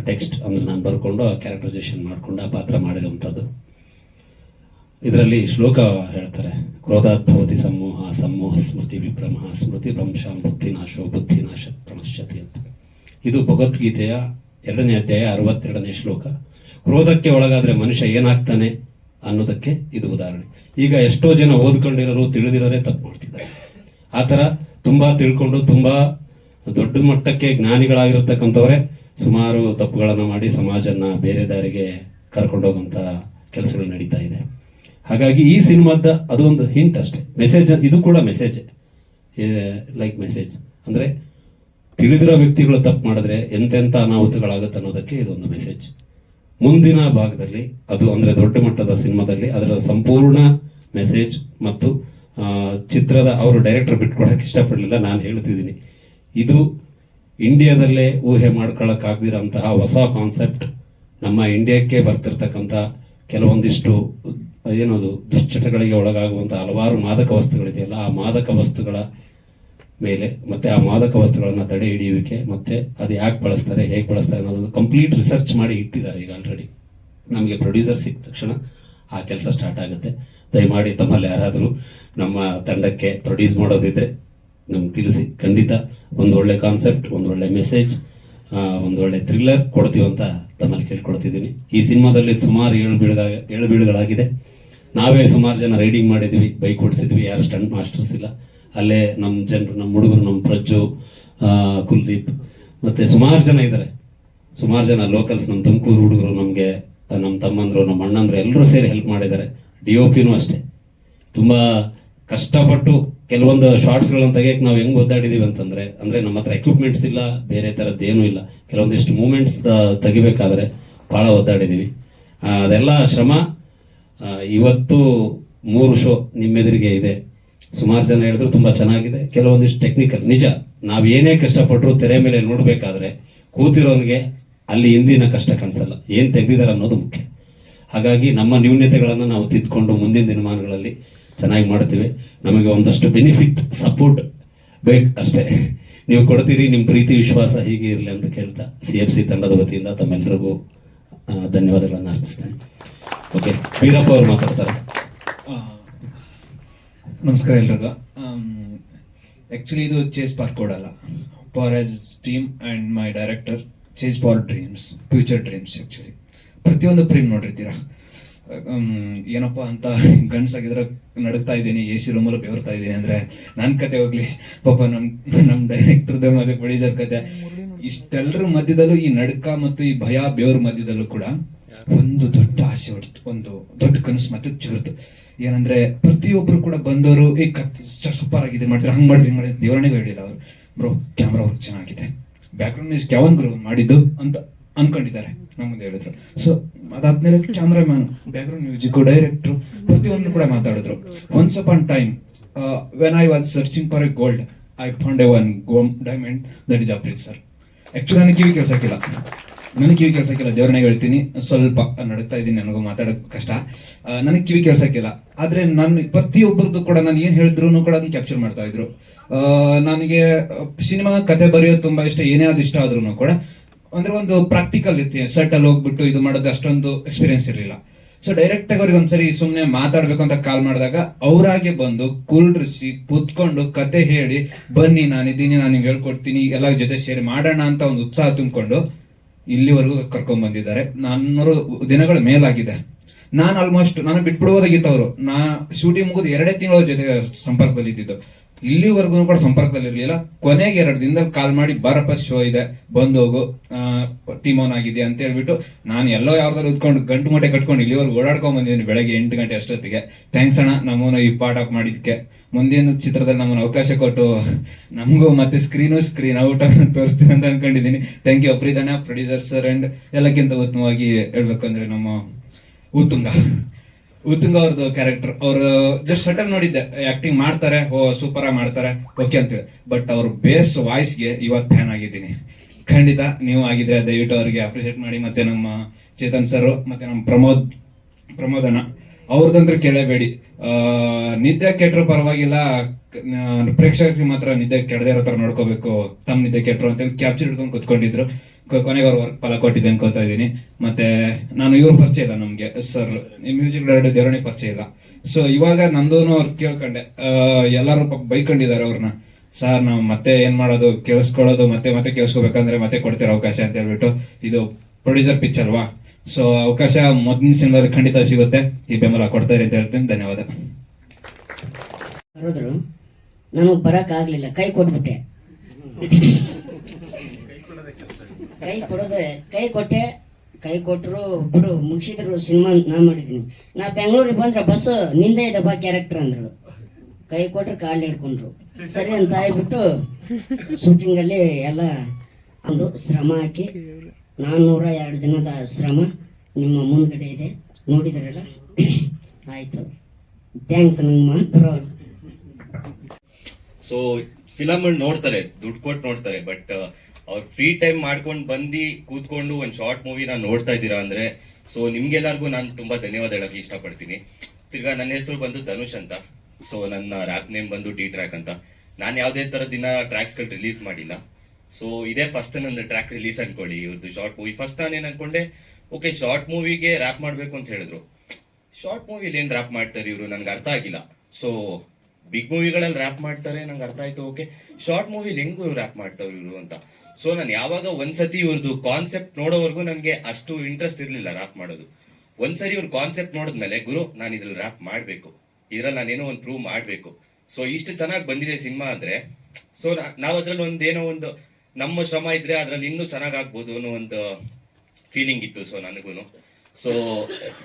ಟೆಕ್ಸ್ಟ್ ಅಂದ್ರೆ ನಾನು ಬರ್ಕೊಂಡು ಆ ಕ್ಯಾರೆಕ್ಟರೈಸೇಷನ್ ಮಾಡಿಕೊಂಡು ಆ ಪಾತ್ರ ಮಾಡಿರುವಂಥದ್ದು. ಇದರಲ್ಲಿ ಶ್ಲೋಕ ಹೇಳ್ತಾರೆ, ಕ್ರೋಧಾದ್ಭವತಿ ಸಮೂಹ ಸಮೂಹ ಸ್ಮೃತಿ ವಿಭ್ರಮ, ಸ್ಮೃತಿ ಭ್ರಂಶ ಬುದ್ಧಿನಾಶೋ ಬುದ್ಧಿನಾಶ ಪ್ರಣಶ್ಯತಿ ಅಂತ. ಇದು ಭಗವದ್ಗೀತೆಯ ಎರಡನೇ ಅಧ್ಯಾಯ ಅರವತ್ತೆರಡನೇ ಶ್ಲೋಕ. ಕ್ರೋಧಕ್ಕೆ ಒಳಗಾದರೆ ಮನುಷ್ಯ ಏನಾಗ್ತಾನೆ ಅನ್ನೋದಕ್ಕೆ ಇದು ಉದಾಹರಣೆ. ಈಗ ಎಷ್ಟೋ ಜನ ಓದ್ಕೊಂಡಿರೋರು ತಿಳಿದಿರೋರೇ ತಪ್ಪು ಮಾಡ್ತಿದ್ದಾರೆ. ಆ ಥರ ತುಂಬ ತಿಳ್ಕೊಂಡು ತುಂಬ ದೊಡ್ಡ ಮಟ್ಟಕ್ಕೆ ಜ್ಞಾನಿಗಳಾಗಿರ್ತಕ್ಕಂಥವ್ರೆ ಸುಮಾರು ತಪ್ಪುಗಳನ್ನು ಮಾಡಿ ಸಮಾಜನ ಬೇರೆ ದಾರಿಗೆ ಕರ್ಕೊಂಡೋಗುವಂಥ ಕೆಲಸಗಳು ನಡೀತಾ ಇದೆ. ಹಾಗಾಗಿ ಈ ಸಿನಿಮಾದ ಒಂದು ಹಿಂಟ್ ಅಷ್ಟೇ. ಮೆಸೇಜ್ ಇದು ಕೂಡ ಮೆಸೇಜ್ ಲೈಕ್ ಮೆಸೇಜ್ ಅಂದ್ರೆ ತಿಳಿದಿರೋ ವ್ಯಕ್ತಿಗಳು ತಪ್ಪು ಮಾಡಿದ್ರೆ ಎಂತೆಂಥ ಅನಾಹುತಗಳಾಗುತ್ತೆ ಅನ್ನೋದಕ್ಕೆ ಇದೊಂದು ಮೆಸೇಜ್ ಮುಂದಿನ ಭಾಗದಲ್ಲಿ, ಅದು ಅಂದ್ರೆ ದೊಡ್ಡ ಮಟ್ಟದ ಸಿನಿಮಾದಲ್ಲಿ ಅದರ ಸಂಪೂರ್ಣ ಮೆಸೇಜ್ ಮತ್ತು ಚಿತ್ರದ, ಅವರು ಡೈರೆಕ್ಟರ್ ಬಿಟ್ಕೊಡಕ್ಕೆ ಇಷ್ಟಪಡಲಿಲ್ಲ, ನಾನು ಹೇಳ್ತಿದ್ದೀನಿ. ಇದು ಇಂಡಿಯಾದಲ್ಲೇ ಊಹೆ ಮಾಡ್ಕೊಳ್ಳೋಕ್ಕಾಗದಿರೋಂತಹ ಹೊಸ ಕಾನ್ಸೆಪ್ಟ್ ನಮ್ಮ ಇಂಡಿಯಾಕ್ಕೆ ಬರ್ತಿರ್ತಕ್ಕಂಥ ಕೆಲವೊಂದಿಷ್ಟು, ಏನದು, ದುಶ್ಚಟಗಳಿಗೆ ಒಳಗಾಗುವಂಥ ಹಲವಾರು ಮಾದಕ ವಸ್ತುಗಳಿದೆಯಲ್ಲ, ಆ ಮಾದಕ ವಸ್ತುಗಳ ಮೇಲೆ ಮತ್ತೆ ಆ ಮಾದಕ ವಸ್ತುಗಳನ್ನು ತಡೆ ಹಿಡಿಯುವಿಕೆ, ಮತ್ತೆ ಅದು ಯಾಕೆ ಬಳಸ್ತಾರೆ, ಹೇಗೆ ಬಳಸ್ತಾರೆ ಅನ್ನೋದನ್ನು ಕಂಪ್ಲೀಟ್ ರಿಸರ್ಚ್ ಮಾಡಿ ಇಟ್ಟಿದ್ದಾರೆ ಈಗ ಆಲ್ರೆಡಿ ನಮಗೆ ಪ್ರೊಡ್ಯೂಸರ್ ಸಿಕ್ಕ ತಕ್ಷಣ ಆ ಕೆಲಸ ಸ್ಟಾರ್ಟ್ ಆಗುತ್ತೆ. ದಯಮಾಡಿ ತಮ್ಮಲ್ಲಿ ಯಾರಾದರೂ ನಮ್ಮ ತಂಡಕ್ಕೆ ಪ್ರೊಡ್ಯೂಸ್ ಮಾಡೋದಿದ್ರೆ ನಮ್ಗೆ ತಿಳಿಸಿ. ಖಂಡಿತ ಒಂದು ಒಳ್ಳೆ ಕಾನ್ಸೆಪ್ಟ್ ಒಂದು ಒಳ್ಳೆ ಮೆಸೇಜ್ ಒಂದು ಒಳ್ಳೆ ಥ್ರಿಲ್ಲರ್ ಕೊಡ್ತೀವಿ ಅಂತ ತಮ್ಮಲ್ಲಿ ಕೇಳ್ಕೊಳ್ತಿದ್ದೀನಿ. ಈ ಸಿನಿಮಾದಲ್ಲಿ ಸುಮಾರು ಏಳು ಬೀಳುಗ, ಏಳು ಬೀಳುಗಳಾಗಿದೆ. ನಾವೇ ಸುಮಾರು ಜನ ರೈಡಿಂಗ್ ಮಾಡಿದ್ವಿ ಬೈಕ್ ಓಡಿಸಿದ್ವಿ, ಯಾರು ಸ್ಟಂಟ್ ಮಾಸ್ಟರ್ಸ್ ಇಲ್ಲ. ಅಲ್ಲೇ ನಮ್ಮ ಜನರು ನಮ್ಮ ಹುಡುಗರು ನಮ್ಮ ಪ್ರಜ್ಜು ಕುಲ್ದೀಪ್, ಮತ್ತು ಸುಮಾರು ಜನ ಇದ್ದಾರೆ ಸುಮಾರು ಜನ ಲೋಕಲ್ಸ್ ನಮ್ಮ ತುಮಕೂರು ಹುಡುಗರು, ನಮಗೆ ನಮ್ಮ ತಮ್ಮಂದರು ನಮ್ಮ ಅಣ್ಣಂದರು ಎಲ್ಲರೂ ಸೇರಿ ಹೆಲ್ಪ್ ಮಾಡಿದ್ದಾರೆ. ಡಿ ಒ ಪಿನೂ ಅಷ್ಟೇ. ತುಂಬ ಕಷ್ಟಪಟ್ಟು ಕೆಲವೊಂದು ಶಾರ್ಟ್ಸ್ಗಳನ್ನು ತೆಗಿಯಕ್ಕೆ ನಾವು ಹೆಂಗ್ ಒದ್ದಾಡಿದೀವಿ ಅಂತಂದ್ರೆ, ಅಂದ್ರೆ ನಮ್ಮ ಹತ್ರ ಎಕ್ವಿಪ್ಮೆಂಟ್ಸ್ ಇಲ್ಲ, ಬೇರೆ ಥರದ್ದೇನೂ ಇಲ್ಲ. ಕೆಲವೊಂದಿಷ್ಟು ಮೂಮೆಂಟ್ಸ್ ತೆಗಿಬೇಕಾದ್ರೆ ಬಹಳ ಒದ್ದಾಡಿದೀವಿ. ಅದೆಲ್ಲ ಶ್ರಮ ಇವತ್ತು ಮೂರು ಶೋ ನಿಮ್ಮೆದುರಿಗೆ ಇದೆ. ಸುಮಾರು ಜನ ಹೇಳಿದ್ರು ತುಂಬಾ ಚೆನ್ನಾಗಿದೆ. ಕೆಲವೊಂದಿಷ್ಟು ಟೆಕ್ನಿಕಲ್ ನಿಜ, ನಾವು ಏನೇ ಕಷ್ಟಪಟ್ಟರು ತೆರೆ ಮೇಲೆ ನೋಡಬೇಕಾದ್ರೆ ಕೂತಿರೋನ್ಗೆ ಅಲ್ಲಿ ಹಿಂದಿನ ಕಷ್ಟ ಕಾಣಿಸಲ್ಲ. ಏನು ತೆಗ್ದಿದ್ದಾರೆ ಅನ್ನೋದು ಮುಖ್ಯ. ಹಾಗಾಗಿ ನಮ್ಮ ನ್ಯೂನ್ಯತೆಗಳನ್ನು ನಾವು ತಿದ್ಕೊಂಡು ಮುಂದಿನ ದಿನಮಾನಗಳಲ್ಲಿ ಚೆನ್ನಾಗಿ ಮಾಡ್ತೀವಿ ನಮಗೆ ಒಂದಷ್ಟು ಬೆನಿಫಿಟ್ ಸಪೋರ್ಟ್ ಬೇಕು ಅಷ್ಟೇ. ನೀವು ಕೊಡ್ತೀರಿ ನಿಮ್ಮ ಪ್ರೀತಿ, ವಿಶ್ವಾಸ ಹೀಗೆ ಇರಲಿ ಅಂತ ಕೇಳ್ತಾ ಸಿ ಎಫ್ ಸಿ ತಂಡದ ವತಿಯಿಂದ ತಮ್ಮೆಲ್ಲರಿಗೂ ಧನ್ಯವಾದಗಳನ್ನು ಅರ್ಪಿಸ್ತೇನೆ. ಓಕೆ ವೀರಪ್ಪ ಅವರು ಮಾತಾಡ್ತಾರೆ. ನಮಸ್ಕಾರ ಎಲ್ರಿಗೂ. ಆ್ಯಕ್ಚುಲಿ ಇದು ಚೇಸ್ ಪಾರ್ಕ್ ಕೊಡಲ್ಲ for us team and my director chase for dreams future dreams actually ಪ್ರತಿಯೊಂದು ಪ್ರೀಮ್ ನೋಡಿರ್ತೀರಾ? ಏನಪ್ಪ ಅಂತ ಗಂಡ್ಸಾಗಿದ್ರೆ ನಡುಗ್ತಾ ಇದ್ದೀನಿ, ಎ ಸಿ ರೂಮಲ್ಲಿ ಬೆವರ್ತಾ ಇದ್ದೀನಿ ಅಂದ್ರೆ ನನ್ನ ಕತೆ ಹೋಗ್ಲಿ. ಪಾಪ ನಮ್ ನಮ್ ಡೈರೆಕ್ಟರ್ದ ಮತ್ತೆ ಪ್ರೊಡ್ಯೂಸರ್ ಕತೆ. ಇಷ್ಟೆಲ್ಲರ ಮಧ್ಯದಲ್ಲೂ ಈ ನಡುಕ ಮತ್ತು ಈ ಭಯ ಬೇವ್ರ ಮಧ್ಯದಲ್ಲೂ ಕೂಡ ಒಂದು ದೊಡ್ಡ ಆಸೆ ಹೊಡ್ತು, ಒಂದು ದೊಡ್ಡ ಕನಸು ಮತ್ತೆ ಚುರುತು. ಏನಂದ್ರೆ ಪ್ರತಿಯೊಬ್ರು ಕೂಡ ಬಂದವರು ಈ ಕತ್ ಸೂಪರ್ ಆಗಿದೆ ಮಾಡಿದ್ರೆ ಹಂಗ್ ಮಾಡಿದ್ರೆ ಮಾಡಿದ್ರೆ ದೇವರಣಿಗೂ ಹೇಳಿಲ್ಲ ಅವರು. ಬ್ರೋ ಕ್ಯಾಮ್ರಾ ವರ್ಕ್ ಚೆನ್ನಾಗಿದೆ. ಬ್ಯಾಕ್ಗ್ರೌಂಡ್ ಮ್ಯೂಸಿಕ್ ಕ್ಯಾವನ್ ಗುರು ಮಾಡಿದ್ದು? ಅಂತ ಅನ್ಕೊಂಡಿದ್ದಾರೆ ಮುಂದೆ ಹೇಳಿದ್ರು. ಸೊ ಅದಾದ್ಮೇಲೆ ಕ್ಯಾಮ್ರಾಮ್ಯಾನ್ ಬ್ಯಾಕ್ಗ್ರೌಂಡ್ ಮ್ಯೂಸಿಕ್ ಡೈರೆಕ್ಟ್ರು ಪ್ರತಿಯೊಂದು ಕೂಡ ಮಾತಾಡಿದ್ರು. Once upon time when I was searching for a gold I found a one gem diamond that is Apreeth sir actually ನನಗೆ ಕಿವಿ ಕೇಳ್ಸಕ್ಕಿಲ್ಲ ನನಗೆ ಕಿವಿ ಕೇಳ್ಸಕ್ಕಿಲ್ಲ ದೇವ್ರನ್ನ ಹೇಳ್ತೀನಿ. ಸ್ವಲ್ಪ ನಡುತ್ತಾ ಇದ್ದೀನಿ ನನಗೂ ಮಾತಾಡೋಕೆ ಕಷ್ಟ. ನನಗೆ ಕಿವಿ ಕೇಳ್ಸಕ್ಕಿಲ್ಲ ಆದ್ರೆ ನನ್ನ ಪ್ರತಿಯೊಬ್ಬರದ್ದು ಕೂಡ ನಾನು ಏನು ಹೇಳಿದ್ರು ಕೂಡ ಅದನ್ನ ಕ್ಯಾಪ್ಚರ್ ಮಾಡ್ತಾ ಇದ್ರು. ಆ, ನನಗೆ ಸಿನಿಮಾ ಕತೆ ಬರೆಯೋದು ತುಂಬಾ ಇಷ್ಟ ಏನೇ ಅದು ಇಷ್ಟ ಆದ್ರೂ ಕೂಡ ಅಂದ್ರೆ ಒಂದು ಪ್ರಾಕ್ಟಿಕಲ್ ಇತ್ತು ಸೆಟ್ ಅಲ್ಲಿ ಹೋಗ್ಬಿಟ್ಟು ಇದು ಮಾಡೋದು ಅಷ್ಟೊಂದು ಎಕ್ಸ್ಪೀರಿಯನ್ಸ್ ಇರಲಿಲ್ಲ. ಸೊ ಡೈರೆಕ್ಟ್ ಆಗಿ ಅವ್ರಿಗೆ ಒಂದ್ಸರಿ ಸುಮ್ನೆ ಮಾತಾಡ್ಬೇಕು ಅಂತ ಕಾಲ್ ಮಾಡಿದಾಗ ಅವರಾಗೆ ಬಂದು ಕುಳ್ರಿಸಿ ಕುತ್ಕೊಂಡು ಕತೆ ಹೇಳಿ, ಬನ್ನಿ ನಾನಿದ್ದೀನಿ, ನಾನು ನಿಮ್ಗೆ ಹೇಳ್ಕೊಡ್ತೀನಿ, ಎಲ್ಲ ಜೊತೆ ಸೇರಿ ಮಾಡೋಣ ಅಂತ ಒಂದು ಉತ್ಸಾಹ ತುಂಬಿಕೊಂಡು ಇಲ್ಲಿವರೆಗೂ ಕರ್ಕೊಂಡ್ ಬಂದಿದ್ದಾರೆ ನಾನ್ನೂರು ದಿನಗಳ ಮೇಲಾಗಿದೆ. ನಾನು ಆಲ್ಮೋಸ್ಟ್ ನಾನು ಬಿಟ್ಬಿಡ್ಬೋದಾಗಿತ್ತು ಅವರು. ನಾ ಶೂಟಿಂಗ್ ಮುಗಿದು ಎರಡೇ ತಿಂಗಳ ಜೊತೆ ಸಂಪರ್ಕದಲ್ಲಿ ಇದ್ದಿದ್ದು ಇಲ್ಲಿವರೆಗೂ ಕೂಡ ಸಂಪರ್ಕದಲ್ಲಿ ಇರಲಿಲ್ಲ ಕೊನೆಗೆ ಎರಡು ದಿನದಲ್ಲಿ ಕಾಲ್ ಮಾಡಿ, ಬಾರಪ್ಪ ಶೋ ಇದೆ. ಬಂದು ಹೋಗು. ಟೀಮ್ ಆನ್ ಆಗಿದೆ ಅಂತ ಹೇಳ್ಬಿಟ್ಟು ನಾನು ಎಲ್ಲೋ ಯಾವ್ದಾದ್ರು ಉದ್ಕೊಂಡು ಗಂಟು ಮೂಟೆ ಕಟ್ಕೊಂಡು ಇಲ್ಲಿವರೆಗೂ ಓಡಾಡ್ಕೊಂಡ್ ಬಂದಿದ್ದೀನಿ ಬೆಳಗ್ಗೆ ಎಂಟು ಗಂಟೆ ಅಷ್ಟೊತ್ತಿಗೆ. ಥ್ಯಾಂಕ್ಸ್ ಅಣ್ಣ, ನಮ್ಮನ್ನು ಈ ಪಾರ್ಟ್ ಆಫ್ ಮಾಡಿದ್ಕೆ ಮುಂದಿನ ಚಿತ್ರದಲ್ಲಿ ನಮ್ಮನ್ನು ಅವಕಾಶ ಕೊಟ್ಟು ನಮಗೂ ಮತ್ತೆ ಸ್ಕ್ರೀನು ಸ್ಕ್ರೀನ್ ಔಟ್ ತೋರಿಸ್ತೀನಿ ಅಂತ ಅನ್ಕೊಂಡಿದ್ದೀನಿ. ಥ್ಯಾಂಕ್ ಯು ಅಪ್ರೀತಣ್ಣ ಪ್ರೊಡ್ಯೂಸರ್ ಸರ್ ಅಂಡ್ ಎಲ್ಲಕ್ಕಿಂತ ಉತ್ತಮವಾಗಿ ಹೇಳ್ಬೇಕಂದ್ರೆ ನಮ್ಮ ಉತ್ತುಂಗ. ಉತ್ತುಂಗ ಅವ್ರದ್ದು ಕ್ಯಾರೆಕ್ಟರ್ ಅವರು ಜಸ್ಟ್ ಸಟಲ್ ನೋಡಿದ್ದೆ ಆಕ್ಟಿಂಗ್ ಮಾಡ್ತಾರೆ, ಓ ಸೂಪರ್ ಆಗಿ ಮಾಡ್ತಾರೆ ಓಕೆ ಅಂತೇಳಿ ಬಟ್ ಅವ್ರ ಬೇಸ್ ವಾಯ್ಸ್ಗೆ ಇವತ್ತು ಫ್ಯಾನ್ ಆಗಿದ್ದೀನಿ. ಖಂಡಿತ ನೀವು ಆಗಿದ್ರೆ ದಯವಿಟ್ಟು ಅವರಿಗೆ ಅಪ್ರಿಷಿಯೇಟ್ ಮಾಡಿ, ಮತ್ತೆ ನಮ್ಮ ಚೇತನ್ ಸರ್ ಮತ್ತೆ ನಮ್ಮ ಪ್ರಮೋದ್ ಪ್ರಮೋದ್ ಅಣ್ಣ ಅವ್ರದಂದ್ರೆ ಕೇಳಬೇಡಿ. ನಿದ್ದೆ ಕೆಟ್ಟರು ಪರವಾಗಿಲ್ಲ. ಪ್ರೇಕ್ಷಕರಿಗೆ ಮಾತ್ರ ನಿದ್ದೆ ಕೆಡದೆ ಇರೋ ತರ ನೋಡ್ಕೋಬೇಕು. ತಮ್ಮ ನಿದ್ದೆ ಕೆಟ್ಟರು ಅಂತ ಕ್ಯಾಪ್ಚರ್ ಹಿಡ್ಕೊಂಡು ಕುತ್ಕೊಂಡಿದ್ರು. ಕೊನೆಗೆ ಅವ್ರ ವರ್ಕ್ ಫಲ ಕೊಟ್ಟಿದೆ ಅನ್ಕೋತಾ ಇದ್ದೀನಿ. ಮತ್ತೆ ನಾನು ಇವ್ರ ಪರಿಚಯ ಇಲ್ಲ ನಮ್ಗೆ. ಸರ್ ಮ್ಯೂಸಿಕ್ ಡೈರೆಕ್ಟರ್ ದೇವರಣಿ ಪರಿಚಯ ಇಲ್ಲ. ಸೊ ಇವಾಗ ನಂದೂನು ಅವ್ರು ಕೇಳ್ಕೊಂಡೆ. ಎಲ್ಲರೂ ಬೈಕೊಂಡಿದ್ದಾರೆ ಅವ್ರನ್ನ ಸರ್ ನಾವು ಮತ್ತೆ ಏನ್ ಮಾಡೋದು? ಕೇಳಿಸ್ಕೊಳ್ಳೋದು, ಮತ್ತೆ ಮತ್ತೆ ಕೇಳಿಸ್ಕೋಬೇಕಂದ್ರೆ ಮತ್ತೆ ಕೊಡ್ತಿರೋ ಅವಕಾಶ ಅಂತ ಹೇಳ್ಬಿಟ್ಟು. ಇದು ಪ್ರೊಡ್ಯೂಸರ್ ಪಿಚ್ ಅಲ್ವಾ? ಸೊ ಅವಕಾಶ ಮೊದಲನೇ ಶನಿವಾರ ಖಂಡಿತ ಸಿಗುತ್ತೆ. ಈ ಬೆಂಬಲ ಕೊಡ್ತಾರೆ ಅಂತ ಹೇಳ್ತೀನಿ. ಧನ್ಯವಾದ. ನಮಗ್ ಬರಕ್ ಆಗ್ಲಿಲ್ಲ. ಕೈ ಕೊಟ್ಬಿಟ್ಟೆ. ಕೈ ಕೊಡೋದೆ, ಕೈ ಕೊಟ್ಟೆ. ಕೈ ಕೊಟ್ಟರು ಬಿಡು, ಮುಗಿಸಿದ್ರು ಸಿನಿಮಾ ನಾ ಮಾಡಿದ್ದೀನಿ. ನಾ ಬೆಂಗಳೂರಿಗೆ ಬಂದ್ರೆ ಬಸ್ ನಿಂದೆ ಇದೆ ಬಾ ಕ್ಯಾರೆಕ್ಟರ್ ಅಂದ್ರು. ಕೈ ಕೊಟ್ರೆ ಕಾಲು ಹಿಡ್ಕೊಂಡ್ರು. ಸರಿ ಅಂತ ಆಗ್ಬಿಟ್ಟು ಶೂಟಿಂಗಲ್ಲಿ ಎಲ್ಲ ಒಂದು ಶ್ರಮ ಹಾಕಿ ನಾನ್ನೂರ ಎರಡು ದಿನದ ಶ್ರಮ ನಿಮ್ಮ ಮುಂದ್ಗಡೆ ಇದೆ. ನೋಡಿದ್ರಲ್ಲ? ಆಯ್ತು. ಥ್ಯಾಂಕ್ಸ್ ಮಾತ್ರ ಸೊ ಫಿಲಮ್ ನೋಡ್ತಾರೆ, ದುಡ್ಡು ಕೊಟ್ಟು ನೋಡ್ತಾರೆ ಬಟ್ ಅವ್ರು ಫ್ರೀ ಟೈಮ್ ಮಾಡ್ಕೊಂಡು ಬಂದು ಕೂತ್ಕೊಂಡು ಒಂದು ಶಾರ್ಟ್ ಮೂವಿನ ನೋಡ್ತಾ ಇದ್ದೀರಾ ಅಂದ್ರೆ ಸೊ ನಿಮ್ಗೆಲ್ಲರಿಗೂ ನಾನು ತುಂಬಾ ಧನ್ಯವಾದ ಹೇಳಕ್ ಇಷ್ಟಪಡ್ತೀನಿ. ತಿರ್ಗಾ ನನ್ನ ಹೆಸರು ಬಂದು ಧನುಷ್ ಅಂತ. ಸೊ ನನ್ನ ರ್ಯಾಪ್ ನೇಮ್ ಬಂದು ಡಿ ಟ್ರ್ಯಾಕ್ ಅಂತ. ನಾನು ಯಾವುದೇ ಥರದಿನ ಟ್ರ್ಯಾಕ್ಸ್ಗಳು ರಿಲೀಸ್ ಮಾಡಿಲ್ಲ. ಸೊ ಇದೇ ಫಸ್ಟ್ ನಂದು ಟ್ರ್ಯಾಕ್ ರಿಲೀಸ್ ಅನ್ಕೊಳ್ಳಿ. ಇವ್ರದ್ದು ಶಾರ್ಟ್ ಮೂವಿ ಫಸ್ಟ್ ನಾನೇನು ಅನ್ಕೊಂಡೆ ಓಕೆ ಶಾರ್ಟ್ ಮೂವಿಗೆ ರ್ಯಾಪ್ ಮಾಡಬೇಕು ಅಂತ ಹೇಳಿದ್ರು. ಶಾರ್ಟ್ ಮೂವಿಲಿ ಏನು ರ್ಯಾಪ್ ಮಾಡ್ತಾರೆ ಇವರು? ನನಗೆ ಅರ್ಥ ಆಗಿಲ್ಲ. ಸೊ ಬಿಗ್ ಮೂವಿಗಳಲ್ಲಿ ರ್ಯಾಪ್ ಮಾಡ್ತಾರೆ, ನಂಗೆ ಅರ್ಥ ಆಯ್ತು ಓಕೆ ಶಾರ್ಟ್ ಮೂವಿಲಿ ಹೆಂಗು ರ್ಯಾಪ್ ಮಾಡ್ತಾರೆ ಇವರು ಅಂತ? ಸೊ ನಾನು ಯಾವಾಗ ಒಂದ್ಸತಿ ಇವ್ರದ್ದು ಕಾನ್ಸೆಪ್ಟ್ ನೋಡೋವರೆಗೂ ನನಗೆ ಅಷ್ಟು ಇಂಟ್ರೆಸ್ಟ್ ಇರಲಿಲ್ಲ ರ್ಯಾಪ್ ಮಾಡೋದು. ಒಂದ್ಸರಿ ಇವ್ರ ಕಾನ್ಸೆಪ್ಟ್ ನೋಡಿದ್ಮೇಲೆ, ಗುರು, ನಾನು ಇದ್ರಲ್ಲಿ ರ್ಯಾಪ್ ಮಾಡಬೇಕು. ಇದ್ರಲ್ಲಿ ನಾನೇನೋ ಒಂದು ಪ್ರೂವ್ ಮಾಡಬೇಕು. ಸೊ ಇಷ್ಟು ಚೆನ್ನಾಗಿ ಬಂದಿದೆ ಸಿನಿಮಾ ಅಂದರೆ ಸೊ ನಾವು ಅದ್ರಲ್ಲಿ ಒಂದೇನೋ ಏನೋ ಒಂದು ನಮ್ಮ ಶ್ರಮ ಇದ್ರೆ ಅದ್ರಲ್ಲಿ ಇನ್ನೂ ಚೆನ್ನಾಗಿ ಆಗ್ಬೋದು ಅನ್ನೋ ಒಂದು ಫೀಲಿಂಗ್ ಇತ್ತು ಸೊ ನನಗೂ ಸೊ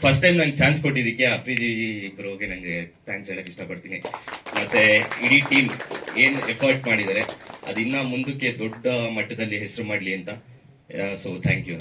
ಫಸ್ಟ್ ಟೈಮ್ ನಂಗೆ ಚಾನ್ಸ್ ಕೊಟ್ಟಿದ್ದಕ್ಕೆ ಅಫ್ರಿಜಿ ಬ್ರೋಗೆ ನಂಗೆ ಥ್ಯಾಂಕ್ಸ್ ಹೇಳಕ್ ಇಷ್ಟಪಡ್ತೀನಿ. ಮತ್ತೆ ಇಡೀ ಟೀಮ್ ಏನ್ ಎಫರ್ಟ್ ಮಾಡಿದ್ದಾರೆ ಅದಿನ್ನ ಮುಂದಕ್ಕೆ ದೊಡ್ಡ ಮಟ್ಟದಲ್ಲಿ ಹೆಸರು ಮಾಡಲಿ ಅಂತ. So thank you